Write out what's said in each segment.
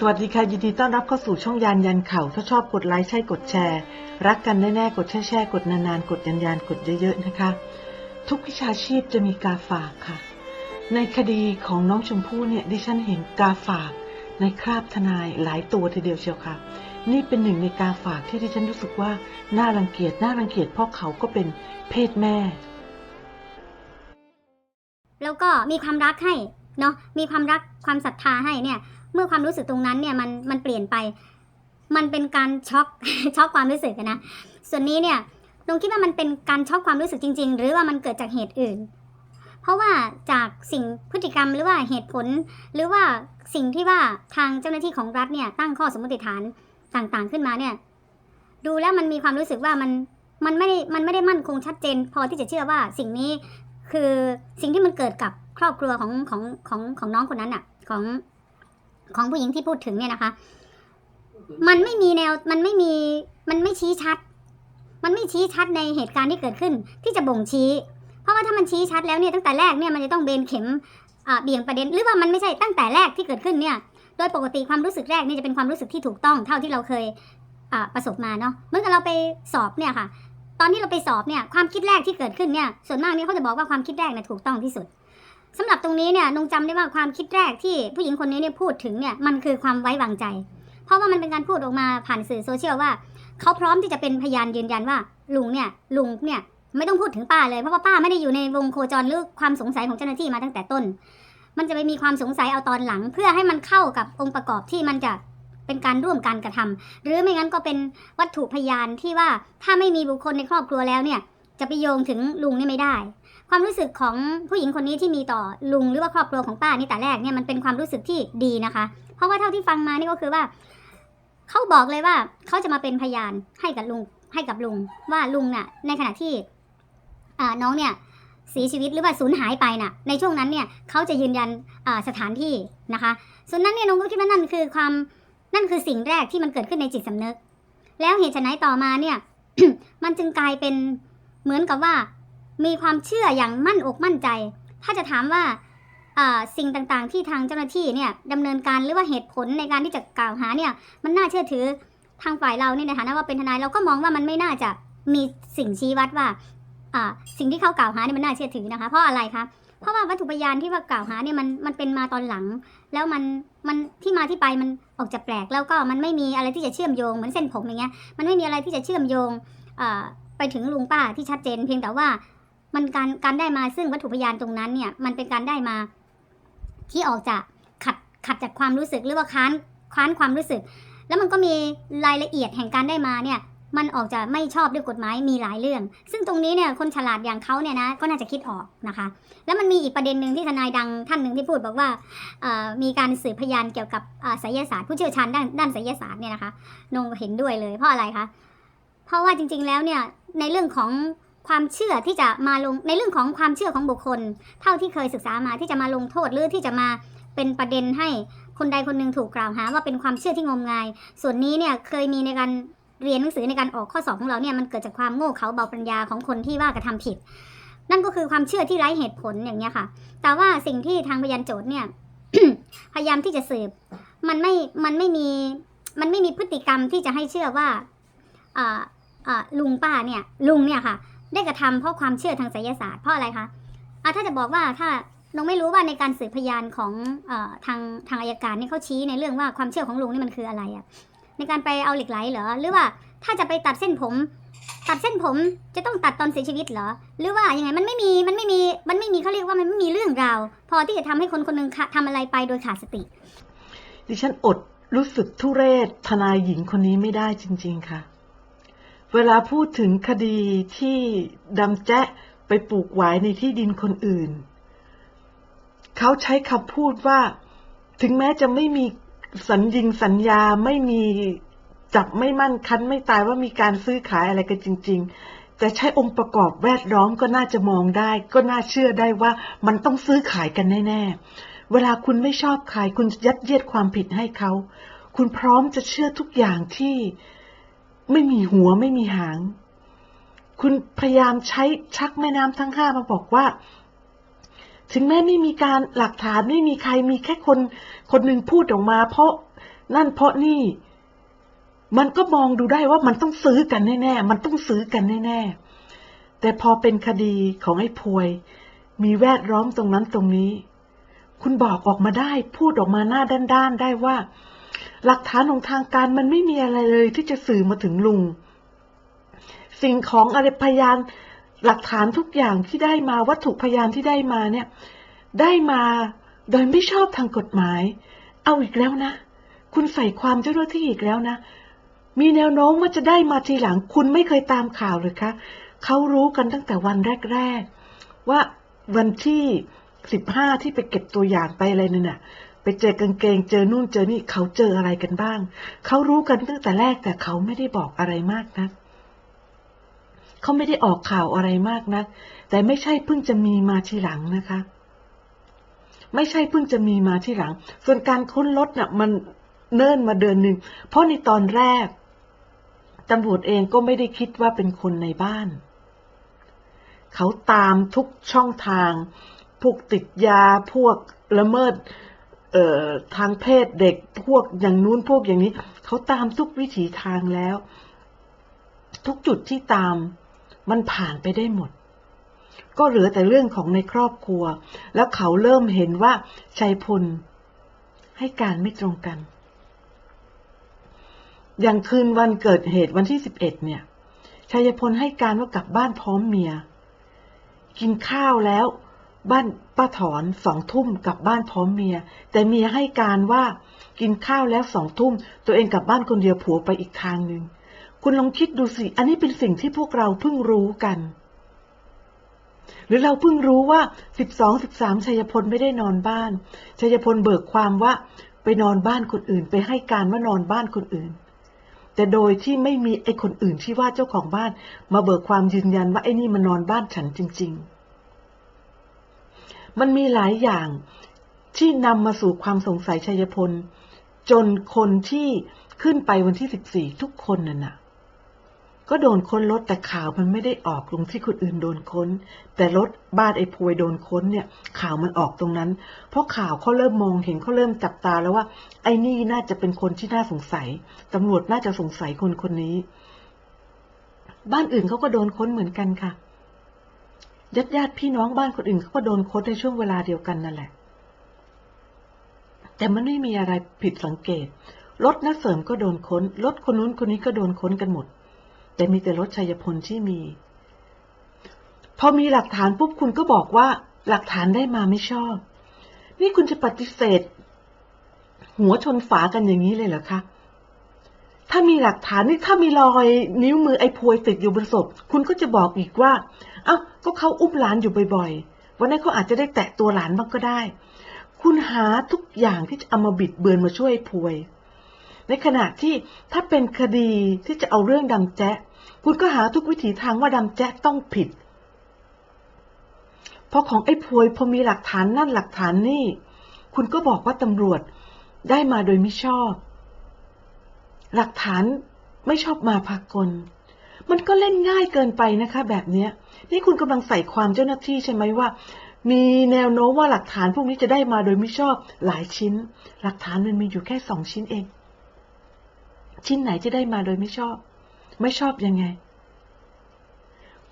สวัสดีค่ะ ยินดีต้อนรับเข้าสู่ช่องยานยันเข่า ถ้าชอบกดไลค์ใช่กดแชร์ รักกันแน่ๆ กดแช่แช่กดนานๆ กดยันยันกดเยอะๆนะคะ ทุกวิชาชีพจะมีกาฝากค่ะ ในคดีของน้องชมพู่เนี่ยดิฉันเห็นกาฝากในคราบทนายหลายตัวทีเดียวเชียวค่ะ นี่เป็นหนึ่งในกาฝากที่ดิฉันรู้สึกว่าน่ารังเกียจน่ารังเกียจเพราะเขาก็เป็นเพศแม่ แล้วก็มีความรักให้ เนาะมีความรักความศรัทธาให้เนี่ย เมื่อความรู้สึกตรงนั้นเนี่ยมันมันเปลี่ยนไป มันเป็นการช็อกช็อกความรู้สึกนะส่วนนี้เนี่ยลงคิดว่ามันเป็นการช็อกความรู้สึกจริง ๆ หรือว่ามันเกิดจากเหตุอื่น เพราะว่าจากสิ่งพฤติกรรมหรือว่าเหตุผล หรือว่าสิ่งที่ว่าทางเจ้าหน้าที่ของรัฐเนี่ยตั้งข้อสมมติฐานต่างๆขึ้นมาเนี่ย ดูแล้วมันมีความรู้สึกว่ามันมันไม่ได้มันไม่ได้มั่นคงชัดเจน พอที่จะเชื่อว่าสิ่งนี้คือสิ่งที่มันเกิดกับ ครอบครัวของของของของน้องคนนั้นอะของของผู้หญิงที่พูดถึงเนี่ยนะคะ มันไม่มีแนวมันไม่มีมันไม่ชี้ชัด มันไม่ชี้ชัดในเหตุการณ์ที่เกิดขึ้น ที่จะบ่งชี้ เพราะว่าถ้ามันชี้ชัดแล้วเนี่ยตั้งแต่แรกเนี่ยมันจะต้องเบนเข็มอ่าเบี่ยงประเด็น หรือว่ามันไม่ใช่ตั้งแต่แรกที่เกิดขึ้นเนี่ยโดยปกติความรู้สึกแรกเนี่ยจะเป็นความรู้สึกที่ถูกต้องเท่าที่เราเคยอ่าประสบมาเนาะเมื่อกเราไปสอบเนี่ยค่ะ ตอนที่เราไปสอบเนี่ยความคิดแรกที่เกิดขึ้นเนี่ยส่วนมากเนี่ยเขาจะบอกว่าความคิดแรกเนี่ยถูกต้องที่สุด สำหรับตรงนี้เนี่ยนงจำได้ว่าความคิดแรกที่ผู้หญิงคนนี้เนี่ยพูดถึงเนี่ยมันคือความไว้วางใจ เพราะว่ามันเป็นการพูดออกมาผ่านสื่อโซเชียลว่า เขาพร้อมที่จะเป็นพยานยืนยันว่าลุงเนี่ยลุงเนี่ยไม่ต้องพูดถึงป้าเลยเพราะว่าป้าไม่ได้อยู่ในวงโคจรหรือความสงสัยของเจ้าหน้าที่มาตั้งแต่ต้น มันจะไปมีความสงสัยเอาตอนหลัง เพื่อให้มันเข้ากับองค์ประกอบที่มันจะเป็นการร่วมการกระทำหรือไม่งั้นก็เป็นวัตถุพยานที่ว่าถ้าไม่มีบุคคลในครอบครัวแล้วเนี่ยจะไปโยงถึงลุงนี่ไม่ได้ ความรู้สึกของผู้หญิงคนนี้ที่มีต่อลุงหรือว่าครอบครัวของป้านี่แต่แรกเนี่ยมันเป็นความรู้สึกที่ดีนะคะ เพราะว่าเท่าที่ฟังมานี่ก็คือว่าเขาบอกเลยว่าเขาจะมาเป็นพยานให้กับลุงให้กับลุงว่าลุงน่ะ ในขณะที่น้องเนี่ยเสียชีวิตหรือว่าสูญหายไปน่ะ ในช่วงนั้นเนี่ยเขาจะยืนยันสถานที่นะคะส่วนนั้นเนี่ยน้องก็คิดว่านั่นคือความนั่นคือสิ่งแรกที่มันเกิดขึ้นในจิตสำนึก แล้วเหตุไฉนต่อมาเนี่ย มันจึงกลายเป็นเหมือนกับว่า มีความเชื่ออย่างมั่นอกมั่นใจ ถ้าจะถามว่าสิ่งต่างๆ ที่ทางเจ้าหน้าที่เนี่ยดำเนินการหรือว่าเหตุผลในการที่จะกล่าวหาเนี่ยมันน่าเชื่อถือทางฝ่ายเราเนี่ยในฐานะว่าเป็นทนายเราก็มองว่ามันไม่น่าจะมีสิ่งชี้วัดว่าสิ่งที่เขากล่าวหาเนี่ยมันน่าเชื่อถือนะคะ เพราะอะไรคะเพราะว่าวัตถุพยานที่ว่ากล่าวหาเนี่ยมันมันเป็นมาตอนหลัง แล้วมันมันที่มาที่ไปมันออกจะแปลกแล้วก็มันไม่มีอะไรที่จะเชื่อมโยงเหมือนเส้นผมอย่างเงี้ยมันไม่มีอะไรที่จะเชื่อมโยงไปถึงลุงป้าที่ชัดเจน เพียงแต่ว่า มันการการได้มาซึ่งวัตถุพยานตรงนั้นเนี่ย มันเป็นการได้มาที่ออกจากขัดขัดจากความรู้สึกหรือว่าค้านค้านความรู้สึก แล้วมันก็มีรายละเอียดแห่งการได้มาเนี่ยมันออกจะไม่ชอบด้วยกฎหมายมีหลายเรื่อง ซึ่งตรงนี้เนี่ยคนฉลาดอย่างเขาเนี่ยนะก็น่าจะคิดออกนะคะ แล้วมันมีอีกประเด็นหนึ่งที่ทนายดังท่านหนึ่งที่พูดบอกว่ามีการสืบพยานเกี่ยวกับอ่าไสยศาสตร์ผู้เชี่ยวชาญด้านด้านไสยศาสตร์เนี่ยนะคะนงเห็นด้วยเลยเพราะอะไรคะเพราะว่าจริงๆแล้วเนี่ยในเรื่องของ ความเชื่อที่จะมาลงในเรื่องของความเชื่อของบุคคล เท่าที่เคยศึกษามาที่จะมาลงโทษหรือที่จะมาเป็นประเด็นให้คนใดคนหนึ่งถูกกล่าวหาว่าเป็นความเชื่อที่งมงาย ส่วนนี้เนี่ยเคยมีในการเรียนหนังสือในการออกข้อสอบของเราเนี่ยมันเกิดจากความโง่เขลาเบาปัญญาของคนที่ว่ากระทำผิด นั่นก็คือความเชื่อที่ไร้เหตุผลอย่างเงี้ยค่ะ แต่ว่าสิ่งที่ทางพยานโจทย์เนี่ยพยายามที่จะสืบ มันไม่มันไม่มีมันไม่มีพฤติกรรมที่จะให้เชื่อว่าอ่าอ่าลุงป้าเนี่ยลุงเนี่ยค่ะ ได้กระทำเพราะความเชื่อทางไสยศาสตร์เพราะอะไรคะอ่าถ้าจะบอกว่าถ้าน้องไม่รู้ว่าในการสืบพยานของอทางทางอายการนี่เขาชี้ในเรื่องว่าความเชื่อของลุงนี่มันคืออะไรอะในการไปเอาเหล็กไหลเหรอหรือว่าถ้าจะไปตัดเส้นผม ตัดเส้นผมจะต้องตัดตอนเสียชีวิตเหรอ หรือว่ายังไงมันไม่มีมันไม่มีมันไม่มีเขาเรียกว่ามันไม่มีเรื่องราว พอที่จะทำให้คนคนนึงคะทำอะไรไปโดยขาดสติ ดิฉันอดรู้สึกทุเรศทนายหญิงคนนี้ไม่ได้จริง ๆ ค่ะ เวลาพูดถึงคดีที่ดำแจ๊ะไปปลูกหวายในที่ดินคนอื่น เขาใช้คำพูดว่า ถึงแม้จะไม่มีสัญญิงสัญญาไม่มีจับไม่มั่นคันไม่ตายว่ามีการซื้อขายอะไรกันจริง ๆ แต่ใช้องค์ประกอบแวดล้อมก็น่าจะมองได้ ก็น่าเชื่อได้ว่ามันต้องซื้อขายกันแน่ๆ เวลาคุณไม่ชอบใครคุณยัดเยียดความผิดให้เขา คุณพร้อมจะเชื่อทุกอย่างที่ ไม่มีหัวไม่มีหาง คุณพยายามใช้ชักแม่น้ำทั้งห้ามาบอกว่า ถึงแม้ไม่มีการหลักฐานไม่มีใครมีแค่คน คนหนึ่งพูดออกมา เพราะนั่นเพราะนี่ มันก็มองดูได้ว่ามันต้องซื้อกันแน่ๆมันต้องซื้อกันแน่ๆแต่พอเป็นคดีของไอ้พวย มีแวดล้อมตรงนั้นตรงนี้ คุณบอกออกมาได้ พูดออกมาหน้าด้านๆได้ว่า หลักฐานของทางการมันไม่มีอะไรเลยที่จะสื่อมาถึงลุง สิ่งของอะไรพยานหลักฐานทุกอย่างที่ได้มาวัตถุพยานที่ได้มาเนี่ย ได้มาโดยไม่ชอบทางกฎหมาย เอาอีกแล้วนะ คุณใส่ความเจ้าหน้าที่อีกแล้วนะ มีแนวโน้มว่าจะได้มาทีหลัง คุณไม่เคยตามข่าวเลยคะเขารู้กันตั้งแต่วันแรก ๆ ว่าวันที่สิบห้าที่ไปเก็บตัวอย่างไปอะไรนั่นน่ะ ไปเจอกางเกง เจอนู่นเจอนี่เขาเจออะไรกันบ้าง เขารู้กันตั้งแต่แรกแต่เขาไม่ได้บอกอะไรมากนะเขาไม่ได้ออกข่าวอะไรมากนะแต่ไม่ใช่เพิ่งจะมีมาทีหลังนะคะ ไม่ใช่เพิ่งจะมีมาทีหลัง ส่วนการค้นรถน่ะมันเนิ่นมาเดือนหนึ่ง เพราะในตอนแรกตำรวจเองก็ไม่ได้คิดว่าเป็นคนในบ้าน เขาตามทุกช่องทาง พวกติดยา พวกละเมิด ทางเพศเด็กพวกอย่างนู้นพวกอย่างนี้ เขาตามทุกวิถีทางแล้ว ทุกจุดที่ตามมันผ่านไปได้หมด ก็เหลือแต่เรื่องของในครอบครัว แล้วเขาเริ่มเห็นว่าชัยพลให้การไม่ตรงกัน อย่างคืนวันเกิดเหตุวันที่สิบเอ็ดเนี่ยชัยพลให้การว่ากลับบ้านพร้อมเมีย กินข้าวแล้ว บ้านป้าถอนสองทุ่มกลับบ้านพร้อมเมีย แต่เมียให้การว่ากินข้าวแล้วสองทุ่ม ตัวเองกลับบ้านคนเดียวผัวไปอีกทางหนึ่งคุณลองคิดดูสิ อันนี้เป็นสิ่งที่พวกเราเพิ่งรู้กัน หรือเราเพิ่งรู้ว่าสิบสองสิบสามชัยพลไม่ได้นอนบ้านชัยพลเบิกความว่าไปนอนบ้านคนอื่น ไปให้การว่านอนบ้านคนอื่น แต่โดยที่ไม่มีไอ้คนอื่นที่ว่าเจ้าของบ้าน มาเบิกความยืนยันว่าไอ้นี่มานอนบ้านฉันจริง ๆ มันมีหลายอย่างที่นำมาสู่ความสงสัยชัยพล จนคนที่ขึ้นไปวันที่สิบสี่ทุกคนน่ะนะก็โดนค้นรถแต่ข่าวมันไม่ได้ออกลงที่คนอื่นโดนค้น แต่รถบ้านไอ้พวยโดนค้นเนี่ย ข่าวมันออกตรงนั้น เพราะข่าวเขาเริ่มมองเห็นเขาเริ่มจับตาแล้วว่า ไอ้นี่น่าจะเป็นคนที่น่าสงสัยตำรวจน่าจะสงสัยคนคนนี้ บ้านอื่นเขาก็โดนค้นเหมือนกันค่ะ ญาติญาติพี่น้องบ้านคนอื่นเขาก็โดนค้นในช่วงเวลาเดียวกันนั่นแหละ แต่มันไม่มีอะไรผิดสังเกต รถนักเสริมก็โดนค้น รถคนนู้นคนนี้ก็โดนค้นกันหมด แต่มีแต่รถชัยพลที่มี พอมีหลักฐานปุ๊บคุณก็บอกว่า หลักฐานได้มาไม่ชอบ นี่คุณจะปฏิเสธ หัวชนฝากันอย่างนี้เลยเหรอคะ ถ้ามีหลักฐานนี่ถ้ามีรอยนิ้วมือไอ้พวยติดอยู่บนศพคุณก็จะบอกอีกว่า เอ้าก็เขาอุ้มหลานอยู่บ่อยๆ วันนี้เขาอาจจะได้แตะตัวหลานบ้างก็ได้ คุณหาทุกอย่างที่จะเอามาบิดเบือนมาช่วยไอ้พวย ในขณะที่ถ้าเป็นคดีที่จะเอาเรื่องดำแจ๊ะ คุณก็หาทุกวิถีทางว่าดำแจ๊ะต้องผิดเพราะของไอ้พวยพอมีหลักฐานนั่นหลักฐานนี่ คุณก็บอกว่าตำรวจได้มาโดยไม่ชอบ หลักฐานไม่ชอบมาพากล มันก็เล่นง่ายเกินไปนะคะ แบบเนี้ยนี่คุณกำลังใส่ความเจ้าหน้าที่ใช่ไหมว่า มีแนวโน้มว่าหลักฐานพวกนี้จะได้มาโดยไม่ชอบหลายชิ้น หลักฐานมันมีอยู่แค่สองชิ้นเอง ชิ้นไหนจะได้มาโดยไม่ชอบ ไม่ชอบยังไง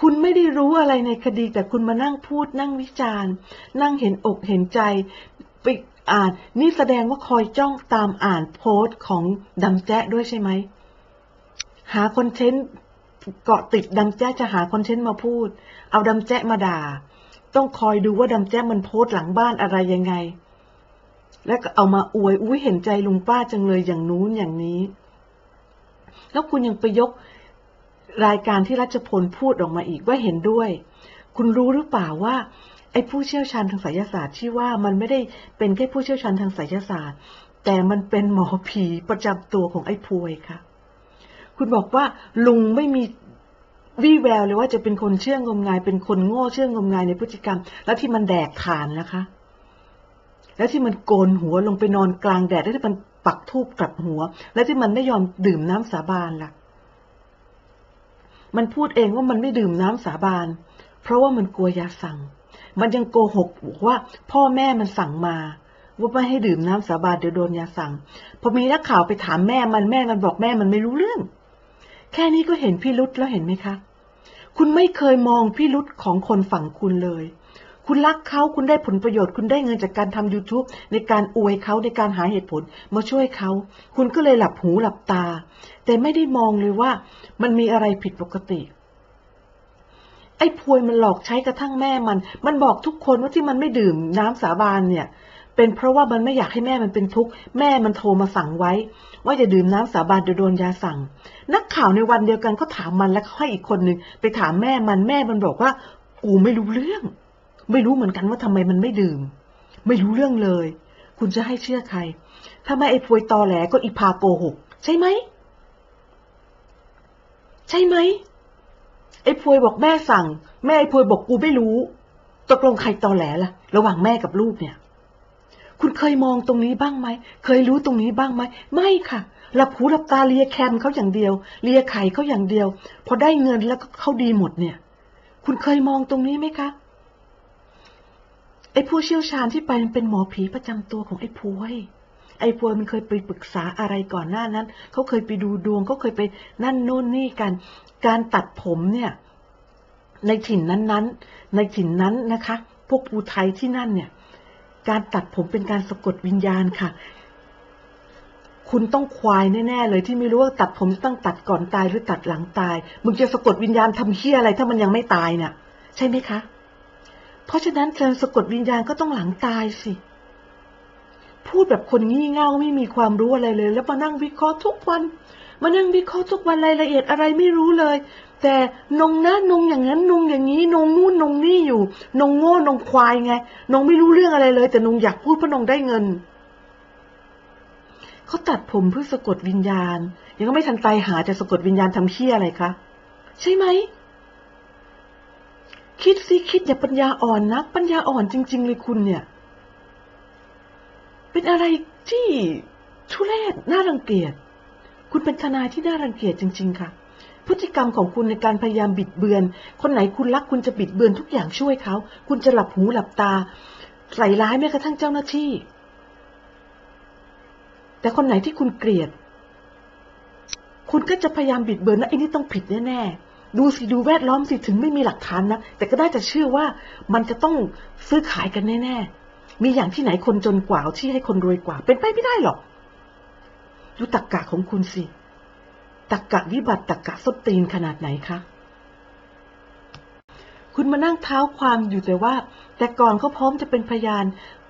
คุณไม่ได้รู้อะไรในคดีแต่คุณมานั่งพูด นั่งวิจารณ์ นั่งเห็นอกเห็นใจไป อ่าน นี่แสดงว่าคอยจ้องตามอ่านโพสต์ของดำแจ๊ด้วยใช่ไหม หาคอนเทนต์เกาะติดดำแจ๊จะหาคอนเทนต์มาพูด เอาดำแจ๊มาด่า ต้องคอยดูว่าดำแจ๊มันโพสต์หลังบ้านอะไรยังไง แล้วก็เอามาอวยอุ้ยเห็นใจลุงป้าจังเลยอย่างนู้นอย่างนี้ แล้วคุณยังไปยกรายการที่รัชพลพูดออกมาอีกว่าเห็นด้วย คุณรู้หรือเปล่าว่า ไอ้ผู้เชี่ยวชาญทางไสยศาสตร์ที่ว่ามันไม่ได้เป็นแค่ผู้เชี่ยวชาญทางไสยศาสตร์ แต่มันเป็นหมอผีประจำตัวของไอ้พวยค่ะ คุณบอกว่าลุงไม่มีวี่แววเลยว่าจะเป็นคนเชื่องมงาย เป็นคนโง่เชื่องมงายในพฤติกรรม แล้วที่มันแดกฐานนะคะ แล้วที่มันโกนหัวลงไปนอนกลางแดดแล้วที่มันปักทูบกลับหัว แล้วที่มันไม่ยอมดื่มน้ำสาบานล่ะ มันพูดเองว่ามันไม่ดื่มน้ำสาบาน เพราะว่ามันกลัวยาสั่ง มันยังโกหกบอกว่า พ่อแม่มันสั่งมาว่าไม่ให้ดื่มน้ำสาบานเดี๋ยวโดนยาสั่ง พอมีนักข่าวไปถามแม่มันแม่มันบอกแม่มันไม่รู้เรื่อง แค่นี้ก็เห็นพี่รุษแล้วเห็นไหมคะ คุณไม่เคยมองพี่รุษของคนฝั่งคุณเลย คุณรักเขาคุณได้ผลประโยชน์ คุณได้เงินจากการทำ YouTube ในการอวยเขาในการหาเหตุผลมาช่วยเขา คุณก็เลยหลับหูหลับตา แต่ไม่ได้มองเลยว่ามันมีอะไรผิดปกติ ไอ้พวยมันหลอกใช้กระทั่งแม่มัน มันบอกทุกคนว่าที่มันไม่ดื่มน้ำสาบานเนี่ย เป็นเพราะว่ามันไม่อยากให้แม่มันเป็นทุกข์แม่มันโทรมาสั่งไว้ ว่าจะดื่มน้ำสาบานเดี๋ยวโดนยาสั่ง นักข่าวในวันเดียวกันก็ถามมันแล้วให้อีกคนหนึ่งไปถามแม่มันแม่มันบอกว่ากูไม่รู้เรื่อง ไม่รู้เหมือนกันว่าทำไมมันไม่ดื่ม ไม่รู้เรื่องเลย คุณจะให้เชื่อใครถ้าไม่ไอ้พวยตอแหลก็อีพาโกหก ใช่ไหม ใช่ไหม ไอ้พวยบอกแม่สั่ง แม่ไอ้พวยบอกกูไม่รู้ ตกลงใครตอแหลล่ะ ระหว่างแม่กับลูกเนี่ย คุณเคยมองตรงนี้บ้างไหม เคยรู้ตรงนี้บ้างไหม ไม่ค่ะหลับหูหลับตาเลียแคมเขาอย่างเดียว เลียไข่เขาอย่างเดียว พอได้เงินแล้วก็เขาดีหมดเนี่ย คุณเคยมองตรงนี้ไหมคะไอ้ผู้เชี่ยวชาญที่ไปมันเป็นหมอผีประจำตัวของไอ้พวย ไอ้พวยมันเคยไปปรึกษาอะไรก่อนหน้านั้น เขาเคยไปดูดวงเขาเคยไปนั่นโน่นนี่กัน การตัดผมเนี่ย ในถิ่นนั้นๆ ในถิ่นนั้นนะคะ พวกภูไทยที่นั่นเนี่ย การตัดผมเป็นการสะกดวิญญาณค่ะ คุณต้องควายแน่ๆเลยที่ไม่รู้ว่าตัดผมต้องตัดก่อนตายหรือตัดหลังตาย มึงจะสะกดวิญญาณทำเฮี้ยอะไรถ้ามันยังไม่ตายน่ะใช่ไหมคะ เพราะฉะนั้นการสะกดวิญญาณก็ต้องหลังตายสิ พูดแบบคนงี่เง่าไม่มีความรู้อะไรเลย แล้วมานั่งวิเคราะห์ทุกวันมานั่งวิเคราะห์ทุกวันรายละเอียดอะไรไม่รู้เลย แต่นงนะนงอย่างนั้นนงอย่างนี้นงนู่นนงนี่อยู่นงโง่นงควายไงนงไม่รู้เรื่องอะไรเลย แต่นงอยากพูดเพราะนงได้เงินเขาตัดผมเพื่อสะกดวิญญาณ ยังก็ไม่ทันตายหาจะสะกดวิญญาณทำเชี่ยอะไรคะใช่ไหมคิดสิคิดอย่าปัญญาอ่อนนะปัญญาอ่อนจริง ๆ เลยคุณเนี่ย เป็นอะไรที่ทุเรศน่ารังเกียจ คุณเป็นทนายที่น่ารังเกียจจริง ๆ ค่ะ พฤติกรรมของคุณในการพยายามบิดเบือน คนไหนคุณรักคุณจะบิดเบือนทุกอย่างช่วยเขา คุณจะหลับหูหลับตา ใส่ร้ายแม้กระทั่งเจ้าหน้าที่ แต่คนไหนที่คุณเกลียด คุณก็จะพยายามบิดเบือนนะไอ้นี่ต้องผิดแน่ๆ ดูสิดูแวดล้อมสิถึงไม่มีหลักฐานนะ แต่ก็ได้แต่เชื่อว่ามันจะต้องซื้อขายกันแน่ๆ มีอย่างที่ไหนคนจนกว่าที่ให้คนรวยกว่า เป็นไปไม่ได้หรอกดูตักกะของคุณสิ ตักกะวิบัติตักกะส้นตีนขนาดไหนคะ คุณมานั่งเท้าความอยู่แต่ว่า แต่ก่อนเขาพร้อมจะเป็นพยาน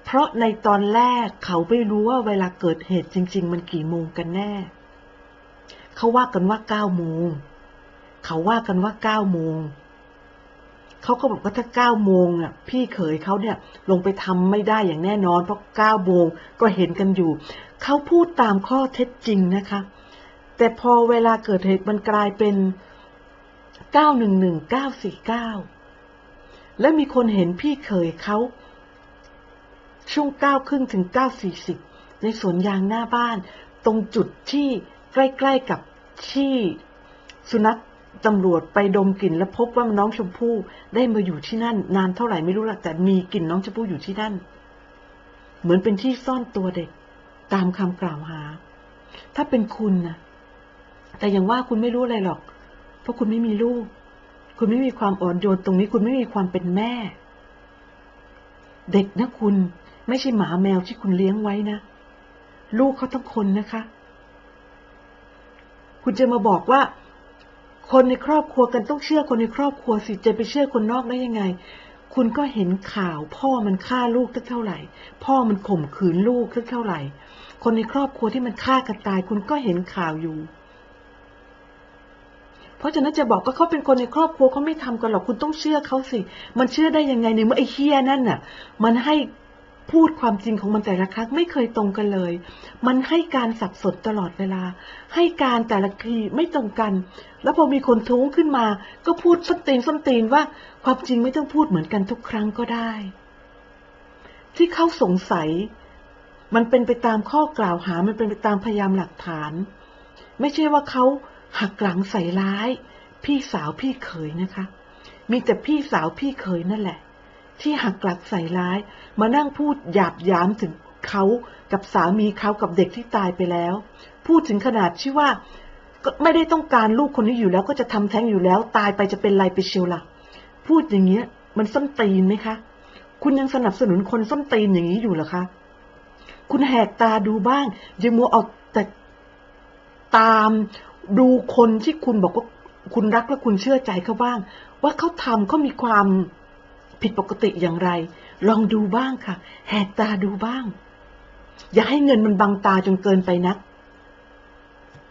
เพราะในตอนแรกเขาไม่รู้ว่าเวลาเกิดเหตุจริง ๆ มันกี่โมงกันแน่ เขาว่ากันว่าเก้าโมง เขาว่ากันว่าเก้าโมง เขาก็บอกว่าถ้าเก้าโมงอะพี่เขยเขาเนี่ยลงไปทำไม่ได้อย่างแน่นอน เพราะเก้าโมงก็เห็นกันอยู่เขาพูดตามข้อเท็จจริงนะคะ แต่พอเวลาเกิดเหตุมันกลายเป็นเก้าหนึ่งหนึ่งเก้าสี่เก้าและมีคนเห็นพี่เขยเขาช่วงเก้าครึ่งถึงเก้าสี่สิบในสวนยางหน้าบ้าน ตรงจุดที่ใกล้ ๆกับที่สุนัข ตำรวจไปดมกลิ่นและพบว่าน้องชมพู่ได้มาอยู่ที่นั่น นานเท่าไหร่ไม่รู้หรอกแต่มีกลิ่นน้องชมพู่อยู่ที่นั่น เหมือนเป็นที่ซ่อนตัวเด็ก ตามคำกล่าวหา ถ้าเป็นคุณนะแต่อย่างว่าคุณไม่รู้อะไรหรอก เพราะคุณไม่มีลูก คุณไม่มีความอ่อนโยนตรงนี้ คุณไม่มีความเป็นแม่ เด็กนะคุณ ไม่ใช่หมาแมวที่คุณเลี้ยงไว้นะ ลูกเขาต้องคนนะคะ คุณจะมาบอกว่า คนในครอบครัวกันต้องเชื่อคนในครอบครัวสิจะไปเชื่อคนนอกได้ยังไง คุณก็เห็นข่าว พ่อมันฆ่าลูกตั้เท่าไหร่ พ่อมันข่มขืนลูกตั้เท่าไหร่ คนในครอบครัวที่มันฆ่ากันตาย คุณก็เห็นข่าวอยู่ เพราะฉะนั้นจะบอกว่าเขาเป็นคนในครอบครัวเขาไม่ทำกันหรอกคุณต้องเชื่อเขาสิ มันเชื่อได้ยังไงในเมื่อไอ้เฮียนั่นน่ะ มันให้ พูดความจริงของมันแต่ละครั้งไม่เคยตรงกันเลย มันให้การสับสนตลอดเวลา ให้การแต่ละทีไม่ตรงกัน แล้วพอมีคนทุ้งขึ้นมา ก็พูดส้นตีนส้นตีนว่าความจริงไม่ต้องพูดเหมือนกันทุกครั้งก็ได้ ที่เขาสงสัย มันเป็นไปตามข้อกล่าวหา มันเป็นไปตามพยานหลักฐาน ไม่ใช่ว่าเขาหักหลังใส่ร้าย พี่สาวพี่เขยนะคะ มีแต่พี่สาวพี่เขยนั่นแหละ ที่หักหลักใส่ร้าย มานั่งพูดหยาบยามถึงเขากับสามีเขากับเด็กที่ตายไปแล้ว พูดถึงขนาดที่ว่า ก็ไม่ได้ต้องการลูกคนนี้อยู่แล้วก็จะทำแท้งอยู่แล้ว ตายไปจะเป็นไรไปเชียวล่ะ พูดอย่างเงี้ย มันส้นตีนไหมคะ คุณยังสนับสนุนคนส้นตีนอย่างนี้อยู่หรอคะ คุณแหกตาดูบ้างย่ามัวเอาแต่ตามดูคนที่คุณบอกว่าคุณรักและคุณเชื่อใจเขาบ้าง ว่าเขาทำเขามีความ ผิดปกติอย่างไร ลองดูบ้างค่ะ แหกตาดูบ้าง อย่าให้เงินมันบังตาจนเกินไปนัก